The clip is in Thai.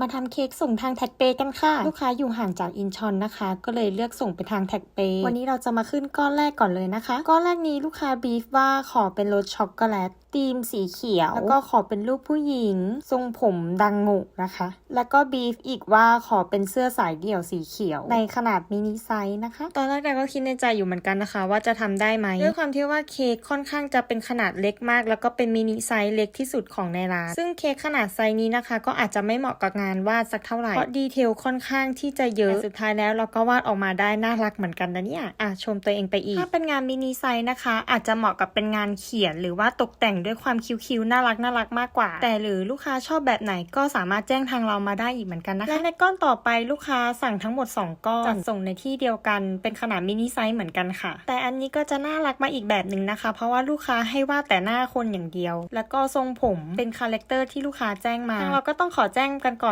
มาทำเค้กส่งทางแท็กเปย์กันค่ะ ลูกค้าอยู่ห่างจากอินชอนนะคะ ก็เลยเลือกส่งไปทางแท็กเปย์วันนี้เราจะมาขึ้นก้อนแรกก่อนเลยนะคะ ก้อนแรกนี้ลูกค้าบีฟว่าขอเป็นรสช็อกโกแลตธีมสีเขียว แล้วก็ขอเป็นรูปผู้หญิง ทรงผมดังงุนะคะ แล้วก็บีฟอีกว่าขอเป็นเสื้อสายเดี่ยวสีเขียว ในขนาดมินิไซส์นะคะ ตอนแรกๆก็คิดในใจอยู่เหมือนกันนะคะ ว่าจะทำได้ไหมด้วยความที่ว่าเค้กค่อนข้างจะเป็นขนาดเล็กมาก แล้วก็เป็นมินิไซส์เล็กที่สุดของในร้านซึ่งเค้กขนาดไซส์นี้นะคะ ก็อาจจะไม่เหมาะกับงานวาดสักเท่าไหร่ เพราะดีเทลค่อนข้างที่จะเยอะแต่สุดท้ายแล้วเราก็วาดออกมาได้น่ารักเหมือนกันนะเนี่ยอะชมตัวเองไปอีก ถ้าเป็นงานมินิไซส์นะคะ อาจจะเหมาะกับเป็นงานเขียน หรือว่าตกแต่งด้วยความคิ้วๆน่ารักน่ารักมากกว่า แต่หรือลูกค้าชอบแบบไหนก็สามารถแจ้งทางเรามาได้อีกเหมือนกันนะคะและในก้อนต่อไปลูกค้าสั่งทั้งหมด 2 ก้อนจัดส่งในที่เดียวกันเป็นขนาดมินิไซส์เหมือนกันค่ะ แต่อันนี้ก็จะน่ารักมาอีกแบบหนึ่งนะคะ เพราะว่าลูกค้าให้วาดแต่หน้าคนอย่างเดียว แล้วก็ทรงผมเป็นคาแรคเตอร์ที่ลูกค้าแจ้งมาทางเราก็ต้องขอแจ้งกันก่อน